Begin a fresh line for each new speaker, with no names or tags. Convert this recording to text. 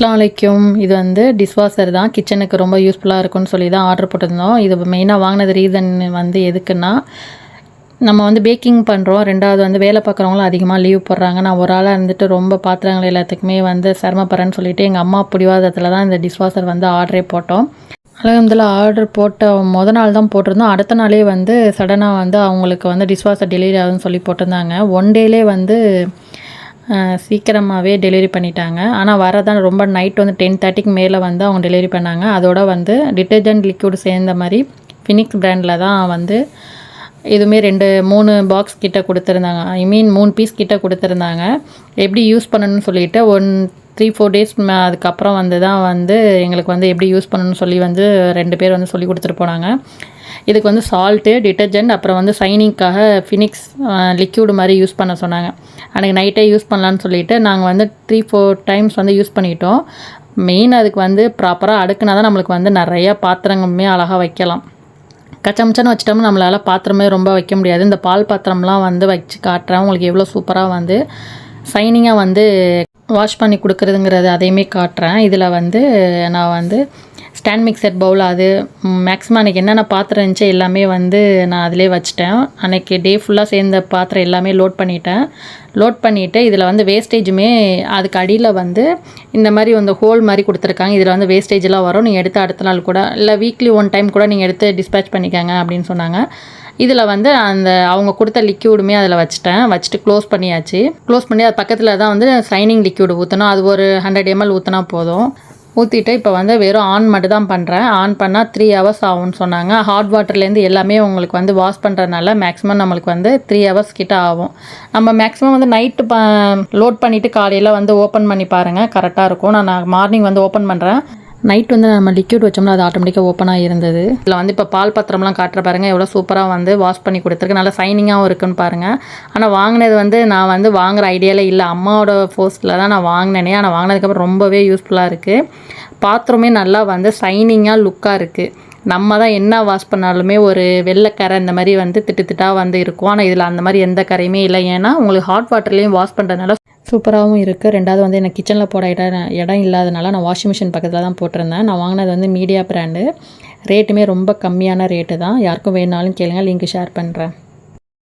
அஸ்லாம் வலைக்கும் இது வந்து டிஷ்வாஷர் தான். கிச்சனுக்கு ரொம்ப யூஸ்ஃபுல்லாக இருக்கும்னு சொல்லி தான் ஆர்டர் போட்டிருந்தோம். இது மெயினாக வாங்கினது ரீசன் வந்து எதுக்குன்னா நம்ம வந்து பேக்கிங் பண்ணுறோம் ரெண்டாவது வந்து வேலை பார்க்குறவங்களும் அதிகமாக லீவ் போடுறாங்க. நான் ஒரு ஆளாக இருந்துட்டு ரொம்ப பாத்திரங்கள் எல்லாத்துக்குமே வந்து சிரமப்படுறேன்னு சொல்லிட்டு எங்கள் அம்மா பிடிவாதத்தில் தான் இந்த டிஷ்வாஷர் வந்து ஆர்டரே போட்டோம். அலகம்துல ஆர்டர் போட்ட மொதல் நாள் தான் போட்டிருந்தோம். அடுத்த நாளே வந்து சடனாக வந்து அவங்களுக்கு வந்து டிஷ்வாஷர் டெலிவரி ஆகுதுன்னு சொல்லி போட்டிருந்தாங்க. ஒன் டேலே வந்து சீக்கிரமாகவே டெலிவரி பண்ணிட்டாங்க. ஆனால் வரதான் ரொம்ப நைட் வந்து டென் தேர்ட்டிக்கு மேலே வந்து அவங்க டெலிவரி பண்ணாங்க. அதோட வந்து டிட்டர்ஜென்ட் லிக்விட் சேர்ந்த மாதிரி ஃபினிக்ஸ் பிராண்டில் தான் வந்து இதுவுமே ரெண்டு மூணு பாக்ஸ் கிட்ட கொடுத்துருந்தாங்க. ஐ மீன் மூணு பீஸ் கிட்ட கொடுத்துருந்தாங்க. எப்படி யூஸ் பண்ணணும்னு சொல்லிட்டு ஒன் த்ரீ ஃபோர் டேஸ் அதுக்கப்புறம் வந்து தான் வந்து எங்களுக்கு வந்து எப்படி யூஸ் பண்ணணும்னு சொல்லி வந்து ரெண்டு பேர் வந்து சொல்லி கொடுத்துட்டு போனாங்க. இதுக்கு வந்து சால்ட்டு டிட்டர்ஜென்ட் அப்புறம் வந்து சைனிங்க்காக ஃபினிக்ஸ் லிக்யூடு மாதிரி யூஸ் பண்ண சொன்னாங்க. அன்றைக்கி நைட்டே யூஸ் பண்ணலான்னு சொல்லிவிட்டு நாங்கள் வந்து த்ரீ ஃபோர் டைம்ஸ் வந்து யூஸ் பண்ணிட்டோம். மெயின் அதுக்கு வந்து ப்ராப்பராக அடுக்குனா தான் நம்மளுக்கு வந்து நிறையா பாத்திரங்களுமே அழகாக வைக்கலாம். கச்சமச்சன்னு வச்சிட்டோம்னா நம்மளால் பாத்திரமே ரொம்ப வைக்க முடியாது. இந்த பால் பாத்திரம்லாம் வந்து வச்சு காட்டுறேன். உங்களுக்கு எவ்வளோ சூப்பராக வந்து சைனிங்காக வந்து வாஷ் பண்ணி கொடுக்குறதுங்கிறது அதையுமே காட்டுறேன். இதில் வந்து நான் வந்து ஸ்டாண்ட் மிக்சர் பவுல் அது மேக்ஸிமம் அன்றைக்கி என்னென்ன பாத்திரம் இருந்துச்சு எல்லாமே வந்து நான் அதிலே வச்சுட்டேன். அன்றைக்கி டே ஃபுல்லாக சேர்ந்த பாத்திரம் எல்லாமே லோட் பண்ணிட்டேன். லோட் பண்ணிவிட்டு இதில் வந்து வேஸ்டேஜுமே அதுக்கு அடியில் வந்து இந்த மாதிரி வந்து ஹோல் மாதிரி கொடுத்துருக்காங்க. இதில் வந்து வேஸ்டேஜ்லாம் வரும். நீங்கள் எடுத்து அடுத்த நாள் கூட இல்லை வீக்லி ஒன் டைம் கூட நீங்கள் எடுத்து டிஸ்பேச் பண்ணிக்கோங்க அப்படின்னு சொன்னாங்க. இதில் வந்து அந்த அவங்க கொடுத்த லிக்யூடுமே அதில் வச்சுட்டேன். வச்சுட்டு க்ளோஸ் பண்ணியாச்சு. க்ளோஸ் பண்ணி அது பக்கத்தில் தான் வந்து சைனிங் லிக்யூடு ஊற்றணும் அது ஒரு ஹண்ட்ரட் எம்எல் ஊற்றினா போதும். ஊற்றிட்டு இப்போ வந்து வெறும் ஆன் மட்டும் தான் பண்ணுறேன் ஆன் பண்ணால் த்ரீ ஹவர்ஸ் ஆகும்னு சொன்னாங்க. ஹாட் வாட்டர்லேருந்து எல்லாமே உங்களுக்கு வந்து வாஷ் பண்ணுறதுனால மேக்ஸிமம் நம்மளுக்கு வந்து த்ரீ ஹவர்ஸ் கிட்ட ஆகும். நம்ம மேக்ஸிமம் வந்து நைட்டு ப லோட் பண்ணிவிட்டு காலையில் வந்து ஓப்பன் பண்ணி பாருங்கள் கரெக்டாக இருக்கும். நான் மார்னிங் வந்து ஓப்பன் பண்ணுறேன் நைட் வந்து நம்ம லிக்யூட் வச்சோம்னா அது ஆட்டோமேட்டிக்காக ஓப்பனாக இருந்தது இதில் வந்து இப்போ பால் பாத்திரம்லாம் காட்டுற பாருங்கள் எவ்வளோ சூப்பராக வந்து வாஷ் பண்ணி கொடுத்துருக்கு. நல்லா சைனிங்காகவும் இருக்குன்னு பாருங்கள் ஆனால் வாங்கினது வந்து நான் வந்து வாங்குகிற ஐடியாவில் இல்லை. அம்மாவோட ஃபோர்ஸில் தான் நான் வாங்கினேனே. ஆனால் வாங்கினதுக்கப்புறம் ரொம்பவே யூஸ்ஃபுல்லாக இருக்குது பாத்திரமே நல்லா வந்து சைனிங்காக லுக்காக இருக்குது நம்ம தான் என்ன வாஷ் பண்ணாலுமே ஒரு வெள்ளைக்கரை இந்த மாதிரி வந்து திட்டு திட்டாக வந்து இருக்கும். ஆனால் இதில் அந்த மாதிரி எந்த கரையுமே இல்லை. ஏன்னா உங்களுக்கு ஹாட் வாட்டர்லேயும் வாஷ் பண்ணுறதுனால சூப்பராகவும் இருக்குது ரெண்டாவது வந்து எனக்கு கிச்சனில் போட இடம் இடம் இல்லாதனால நான் வாஷிங் மிஷின் பக்கத்தில் தான் போட்டிருந்தேன். நான் வாங்கினது வந்து மீடியா பிராண்டு ரேட்டுமே ரொம்ப கம்மியான ரேட்டு தான். யாருக்கும் வேணாலும் கேளுங்கள் லிங்க் ஷேர் பண்ணுறேன்